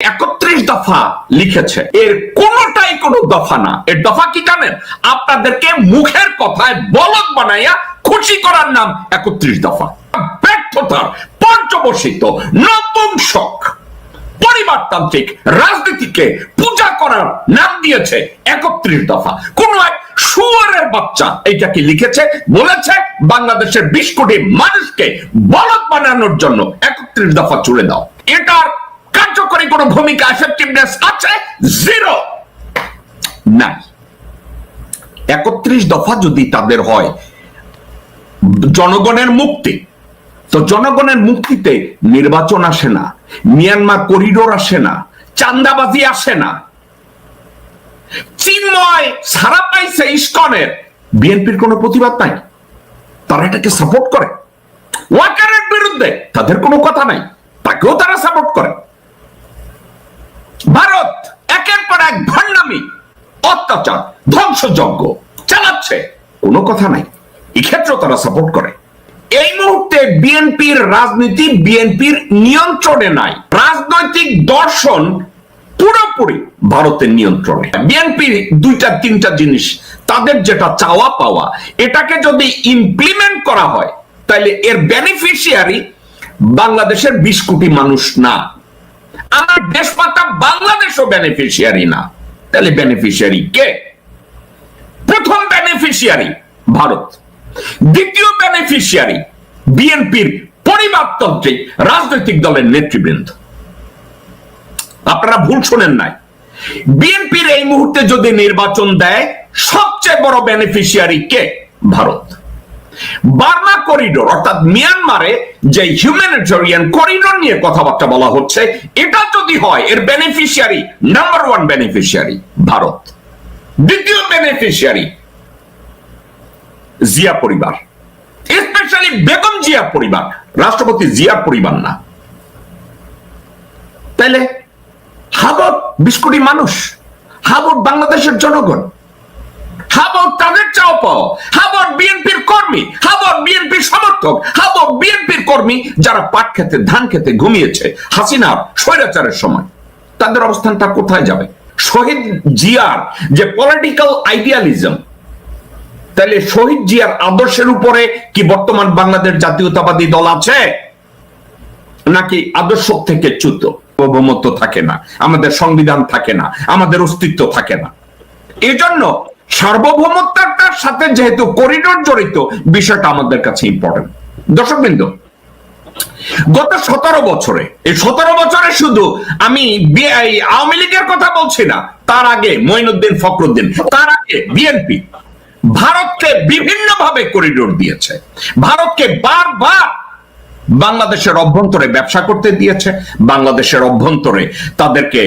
একত্রিশ দফা লিখেছে। এর কোনটাই কোনো দফা না। এর দফা কি জানেন আপনাদেরকে মুখের কথায় বলদ বানাইয়া খুশি করার নাম একত্রিশ দফা। ব্যর্থতার পর্যবসিত নতুন শখ। পরিবারতান্ত্রিক রাজনীতিকে পূজা করার নাম দিয়েছে একত্রিশ দফা। কোন এক শুয়ারের বাচ্চা এইটাকে লিখেছে? বলেছে, বাংলাদেশের বিশ কোটি মানুষকে বলদ বানানোর জন্য একত্রিশ দফা চুড়ে দাও। এটার কার্যকরী কোন ভূমিকা এফেক্টিভনেস আছে? জিরো নাই একত্রিশ দফা যদি তাদের হয়, জনগণের মুক্তি। তো জনগণের মুক্তিতে নির্বাচন আসে না, মিয়ানমার করিডোর আসে না চান্দাবাজি আসে না। চিন্ময় সারা পাইছে ইস্কনের। বিএনপির কোনো প্রতিবাদ নাই। তারা এটাকে সাপোর্ট করে। ওয়াকারের বিরুদ্ধে তাদের কোনো কথা নাই। তাকেও তারা সাপোর্ট করে। ভারত একের পর এক ভণ্ডামি, অত্যাচার, ধ্বংসযজ্ঞ চালাচ্ছে। কোনো কথা নাই। এক্ষেত্রেও তারা সাপোর্ট করে। এই মুহূর্তে বিএনপির রাজনীতি বিএনপির নিয়ন্ত্রণে নাই। রাজনৈতিক দর্শন পুরোপুরি ভারতের নিয়ন্ত্রণে। বিএনপির দুইটা, তিনটা জিনিস, তাদের যেটা চাওয়া পাওয়া, এটাকে যদি ইমপ্লিমেন্ট করা হয় তাহলে এর বেনিফিশিয়ারি বাংলাদেশের বিশ কোটি মানুষ না। আমার দেশ দেশমাতা বাংলাদেশও বেনিফিশিয়ারি না। তাহলে বেনিফিশিয়ারি কে? প্রথম বেনিফিশিয়ারি ভারত। দ্বিতীয় বেনিফিশিয়ারি বিএনপির পরিবারতান্ত্রিক রাজনৈতিক দলের নেতৃবৃন্দ। আপনারা ভুল শোনেন নাই। বিএনপির এই মুহূর্তে যদি নির্বাচন দেয়, সবচেয়ে বড় বেনিফিশিয়ারি কে? ভারত। বার্মা করিডোর, অর্থাৎ মিয়ানমারে যে হিউম্যানিটেরিয়ান করিডোর নিয়ে কথাবার্তা বলা হচ্ছে, এটা যদি হয়, এর beneficiary number one beneficiary Bharat. দ্বিতীয় বেনিফিশিয়ারি জিয়া পরিবার। স্পেশালি বেগম জিয়া পরিবার। রাষ্ট্রপতি জিয়ার পরিবার না। তাইলে হাবট বিশ কোটি মানুষ হাবট বাংলাদেশের জনগণ। হাবট তাদের চাও পাও? বিএনপির কর্মী? হাবট বিএনপির সমর্থক? হাবট বিএনপির কর্মী যারা পাট খেতে, ধান খেতে ঘুমিয়েছে? স্বৈরাচারের সময়। তাদের অবস্থানটা কোথায় যাবে? শহীদ জিয়ার যে পলিটিক্যাল আইডিয়ালিজম তাহলে শহীদ জিয়ার আদর্শের উপরে কি বর্তমান বাংলাদেশ জাতীয়তাবাদী দল আছে? নাকি আদর্শ থেকে চ্যুত? সার্বভৌমত্ব থাকে না, আমাদের সংবিধান থাকে না, আমাদের অস্তিত্ব থাকে না। এজন্য সার্বভৌমত্বটার সাথে যেহেতু করিডোর জড়িত, বিষয়টা আমাদের কাছে ইম্পর্টেন্ট দর্শকবৃন্দ, গত সতেরো বছরে, এই সতেরো বছরে শুধু আমি আওয়ামী লীগের কথা বলছি না, তার আগে মঈনুদ্দিন ফখরুদ্দিন, তার আগে বিএনপি, ভারতকে বিভিন্ন ভাবে করিডোর দিয়েছে। ভারতকে বারবার বাংলাদেশের অভ্যন্তরে ব্যবসা করতে দিয়েছে, বাংলাদেশের অভ্যন্তরে তাদেরকে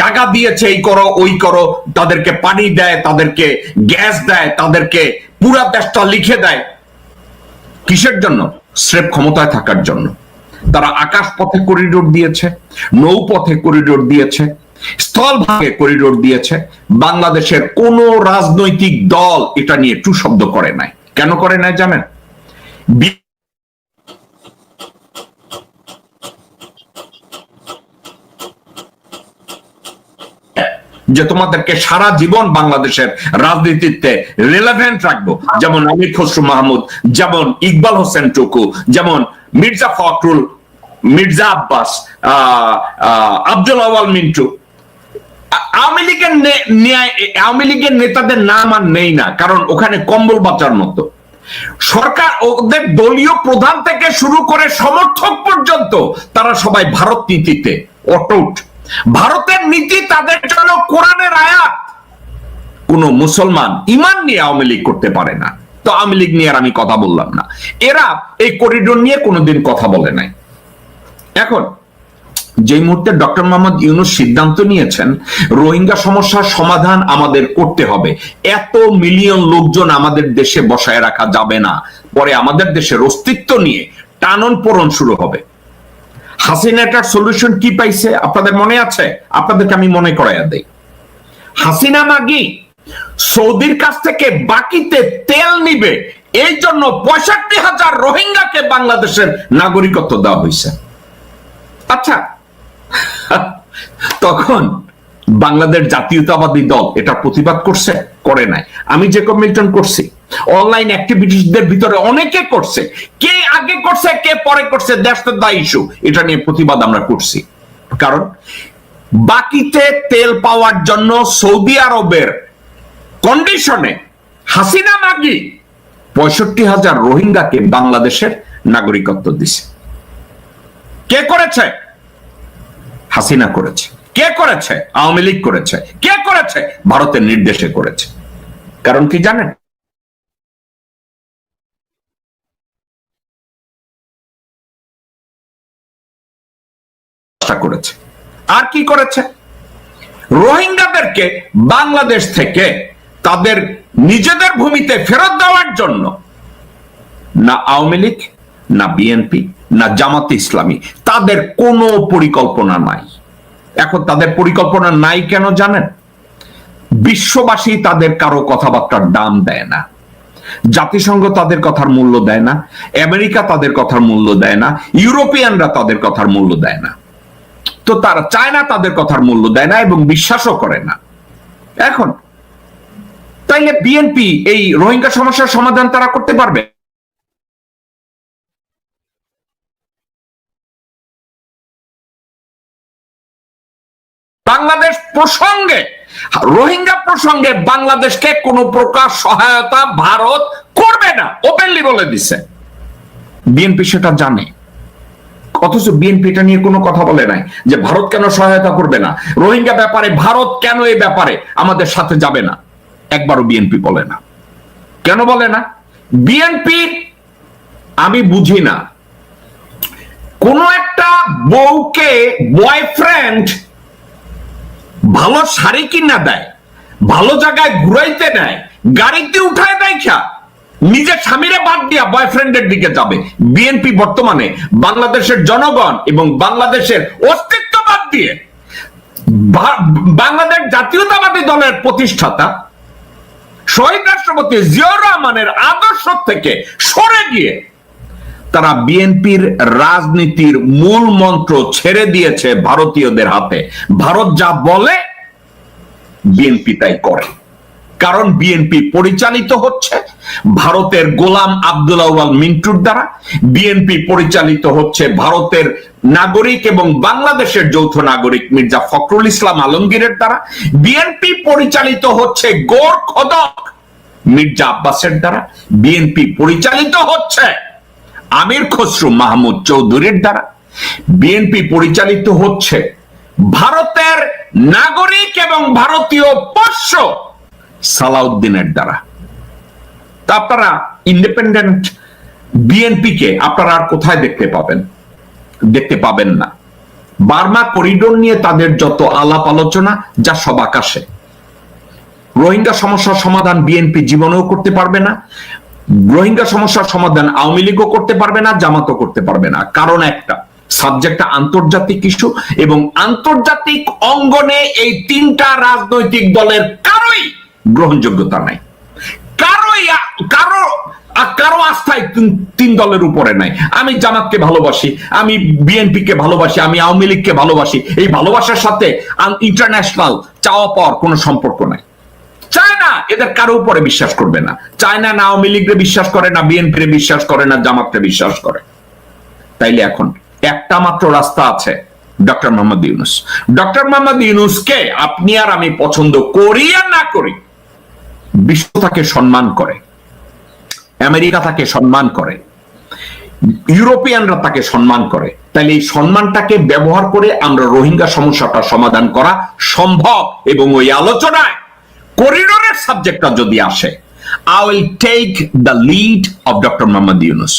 জায়গা দিয়েছে, এই করো, ওই করো, তাদেরকে পানি দেয়, তাদেরকে গ্যাস দেয়, তাদেরকে পুরা দেশটা লিখে দেয়। কিসের জন্য? স্রেফ ক্ষমতায় থাকার জন্য। তারা আকাশ পথে করিডোর দিয়েছে, নৌপথে করিডোর দিয়েছে স্থল ভাগে করিডোর দিয়েছে। বাংলাদেশের কোন রাজনৈতিক দল এটা নিয়ে টু শব্দ করে নাই। কেন করে নাই জানেন? যে তোমাদেরকে সারা জীবন বাংলাদেশের রাজনীতিতে রিলেভেন্ট রাখব। যেমন আমির খসরু মাহমুদ, যেমন ইকবাল হোসেন টুকু, যেমন মির্জা ফখরুল, মির্জা আব্বাস আব্দুল আওয়াল মিন্টু। আওয়ামী লীগের আওয়ামী লীগের নেতাদের নাম আর নেই না, কারণ ওখানে কম্বল বাঁচার মতো। সরকার ওদের দলীয় প্রধান থেকে শুরু করে সমর্থক পর্যন্ত তারা সবাই ভারত নীতিতে অটুট। ভারতের নীতি তাদের জন্য কোরআনের আয়াত। কোন মুসলমান ইমান নিয়ে আওয়ামী লীগ করতে পারে না। তো আওয়ামী লীগ নিয়ে আর আমি কথা বললাম না। এরা এই করিডোর নিয়ে কোনোদিন কথা বলে নাই। এখন যে মুহূর্তে ডক্টর মোহাম্মদ ইউনুস সিদ্ধান্ত নিয়েছেন, রোহিঙ্গা সমস্যার সমাধান আমাদের করতে হবে। এত মিলিয়ন লোকজন আমাদের দেশে বসায় রাখা যাবে না। পরে আমাদের দেশের অস্তিত্ব নিয়ে টানন পোড়ন শুরু হবে। হাসিনাটার সলিউশন কি পাইছে? আপনাদের মনে আছে? আপনাদেরকে আমি মনে করাইয়া দেই। হাসিনা মাগি সৌদির কাছ থেকে বাকিতে তেল নিবে, এই জন্য পঁয়ষট্টি হাজার রোহিঙ্গাকে বাংলাদেশের নাগরিকত্ব দেওয়া হয়েছে আচ্ছা তখন বাংলাদেশ জাতীয়তাবাদী দল এটা প্রতিবাদ করছে, করে নাই। আমি যে মিল্টন করছি অনলাইন অ্যাক্টিভিটিসদের ভিতরে অনেকে করছে। কে আগে করছে, কে পরে করছে দ্যাটস দ্য ইস্যু এটা নিয়ে প্রতিবাদ আমরা করছি। কারণ বাকিতে তেল পাওয়ার জন্য সৌদি আরবের কন্ডিশনে হাসিনা মাগি পঁয়ষট্টি হাজার রোহিঙ্গাকে বাংলাদেশের নাগরিকত্ব দিছে। কে করেছে? হাসিনা করেছে। কে করেছে? আওয়ামী লীগ করেছে। কে করেছে? ভারতের নির্দেশে করেছে। কারণ কি জানেন? করেছে। আর কি করেছে? রোহিঙ্গাদেরকে বাংলাদেশ থেকে তাদের নিজেদের ভূমিতে ফেরত দেওয়ার জন্য না আওয়ামী লীগ, না বিএনপি, না জামাতে ইসলামী, তাদের কোনো পরিকল্পনা নাই। এখন তাদের পরিকল্পনা নাই কেন জানেন? বিশ্ববাসী তাদের কারও কথাবার্তার দাম দেয় না। জাতিসংঘ তাদের কথার মূল্য দেয় না। আমেরিকা তাদের কথার মূল্য দেয় না। ইউরোপিয়ানরা তাদের কথার মূল্য দেয় না। তো তারা চায় না তাদের কথার মূল্য দেয় না এবং বিশ্বাসও করে না। এখন, তাইলে বিএনপি এই রোহিঙ্গা সমস্যার সমাধান তারা করতে পারবে? বাংলাদেশ প্রসঙ্গে, রোহিঙ্গা প্রসঙ্গে বাংলাদেশকে কোনো প্রকার সহায়তা ভারত করবে না ওপেনলি বলে দিছে। বিএনপি সেটা জানে। অথচ বিএনপি এটা নিয়ে কোনো কথা বলে নাই যে ভারত কেন সহায়তা করবে না? রোহিঙ্গা ব্যাপারে, ভারত কেন এই ব্যাপারে আমাদের সাথে যাবে না? একবারও বিএনপি বলে না। কেন বলে না? বিএনপি, আমি বুঝি না। কোন একটা বউকে বয়ফ্রেন্ড ভালো শাড়ি কিনা দেয়, ভালো জায়গায় ঘুরাইতে নেয় গাড়িতে উঠায় দেয় খা নিজের স্বামীরে বাদ দিয়া বয়ফ্রেন্ডের দিকে যাবে। বিএনপি বর্তমানে বাংলাদেশের জনগণ এবং বাংলাদেশের অস্তিত্ব বাদ দিয়ে বাংলাদেশ জাতীয়তাবাদী দলের প্রতিষ্ঠাতা, শহীদ রাষ্ট্রপতি জিয়াউর রহমানের আদর্শ থেকে সরে গিয়ে তারা বিএনপির রাজনীতির মূল মন্ত্র ছেড়ে দিয়েছে ভারতীয়দের হাতে। ভারত যা বলে বিএনপি তাই করে। কারণ বিএনপি পরিচালিত হচ্ছে ভারতের গোলাম আব্দুল আউয়াল মিন্টুর দ্বারা। বিএনপি পরিচালিত হচ্ছে ভারতের নাগরিক এবং বাংলাদেশের যৌথ নাগরিক মির্জা ফখরুল ইসলাম আলমগীরের দ্বারা। বিএনপি পরিচালিত হচ্ছে গোর খদক মির্জা আব্বাসের দ্বারা। বিএনপি পরিচালিত হচ্ছে আমির খসরু মাহমুদ চৌধুরীর দ্বারা। বিএনপি পরিচালিত হচ্ছে ভারতের নাগরিক এবং ভারতীয় পোষ্য সালাউদ্দিনের দ্বারা। তা আপনারা ইন্ডিপেন্ডেন্ট বিএনপি কে আপনারা আর কোথায় দেখতে পাবেন? দেখতে পাবেন না। বার্মা করিডোর নিয়ে তাদের যত আলাপ আলোচনা, যা সব আকাশে। রোহিঙ্গা সমস্যার সমাধান বিএনপি জীবনেও করতে পারবে না। রোহিঙ্গা সমস্যার সমাধান আওয়ামী লীগও করতে পারবে না, জামাতও করতে পারবে না। কারণ একটা সাবজেক্টটা আন্তর্জাতিক ইস্যু এবং আন্তর্জাতিক অঙ্গনে এই তিনটা রাজনৈতিক দলের কারোই গ্রহণযোগ্যতা নাই। কারোই কারও কারও আস্থায় তিন দলের উপরে নাই। আমি জামাতকে ভালোবাসি, আমি বিএনপি কে ভালোবাসি, আমি আওয়ামী লীগকে ভালোবাসি। এই ভালোবাসার সাথে ইন্টারন্যাশনাল চাওয়া পাওয়ার কোনো সম্পর্ক নাই। চায়না এদের কারও উপরে বিশ্বাস করবে না। চায়না না আওয়ামী লীগরে বিশ্বাস করে, না বিএনপি বিশ্বাস করে, না জামাতকে বিশ্বাস করে। তাইলে এখন একটা মাত্র রাস্তা আছে ডক্টর মোহাম্মদ ইউনুস। ডক্টর মোহাম্মদ ইউনুসকে আপনি আর আমি পছন্দ করি আর না করি বিশ্ব তাকে সম্মান করে, আমেরিকা তাকে সম্মান করে, ইউরোপিয়ানরা তাকে সম্মান করে। তাহলে এই সম্মানটাকে ব্যবহার করে আমরা রোহিঙ্গা সমস্যাটা সমাধান করা সম্ভব এবং ওই আলোচনায় করিডোরের সাবজেক্টটা যদি আসে I will take the lead of doctor Mohammad Yunus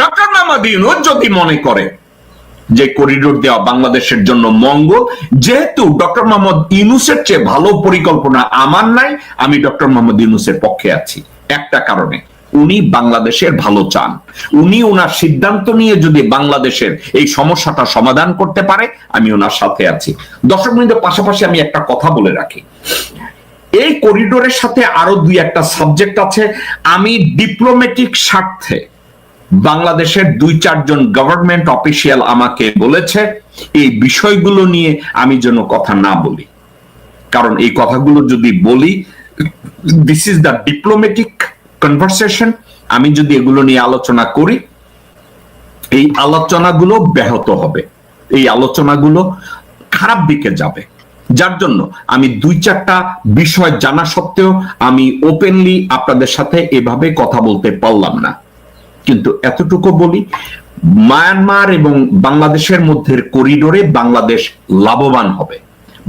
doctor Mohammad Yunus যদি মনে করে যে করিডোর দেওয়া বাংলাদেশের জন্য মঙ্গল, যেহেতু ডক্টর মোহাম্মদ ইউনুসের চেয়ে ভালো পরিকল্পনা আমার নাই, আমি ডক্টর মোহাম্মদ ইউনুসের পক্ষে আছি। একটা কারণে, উনি বাংলাদেশের ভালো চান। উনি ওনার সিদ্ধান্ত নিয়ে যদি বাংলাদেশের এই সমস্যাটা সমাধান করতে পারে, আমি ওনার সাথে আছি। দর্শক মিনিটের পাশাপাশি আমি একটা কথা বলে রাখি। এই করিডোরের সাথে আরও দুই একটা সাবজেক্ট আছে। আমি ডিপ্লোম্যাটিক স্বার্থে বাংলাদেশের দুই চারজন গভর্নমেন্ট অফিসিয়াল আমাকে বলেছে, এই বিষয়গুলো নিয়ে আমি যেন কথা না বলি। কারণ এই কথাগুলো যদি বলি this is the diplomatic conversation আমি যদি এগুলো নিয়ে আলোচনা করি, এই আলোচনাগুলো ব্যাহত হবে। এই আলোচনাগুলো খারাপ দিকে যাবে। যার জন্য আমি দুই চারটা বিষয় জানা সত্ত্বেও আমি ওপেনলি আপনাদের সাথে এভাবে কথা বলতে পারলাম না। কিন্তু এতটুকু বলি, মায়ানমার এবং বাংলাদেশের মধ্যে করিডোরে বাংলাদেশ লাভবান হবে,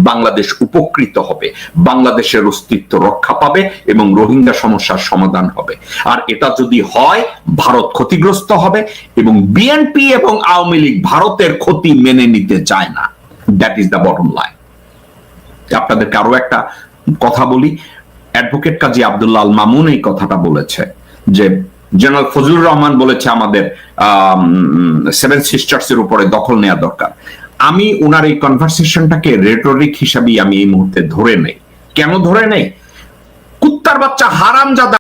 বাংলাদেশ উপকৃত হবে, বাংলাদেশের অস্তিত্ব রক্ষা পাবে এবং রোহিঙ্গা সমস্যার সমাধান হবে। আর এটা যদি হয়, ভারত ক্ষতিগ্রস্ত হবে এবং বিএনপি এবং আওয়ামী লীগ ভারতের ক্ষতি মেনে নিতে চায় না। That is the bottom line আপনাদেরকে আরও একটা কথা বলি। অ্যাডভোকেট কাজী আব্দুল্লাহ আল মামুন এই কথাটা বলেছে যে জেনারেল ফজলুর রহমান বলেছে আমাদের সেভেন সিস্টার্স এর উপরে দখল নেওয়া দরকার। আমি ওনার এই কনভারসেশনটাকে রেটরিক হিসাবেই আমি এই মুহূর্তে ধরে নেই। কেন ধরে নেই? কুত্তার বাচ্চা হারাম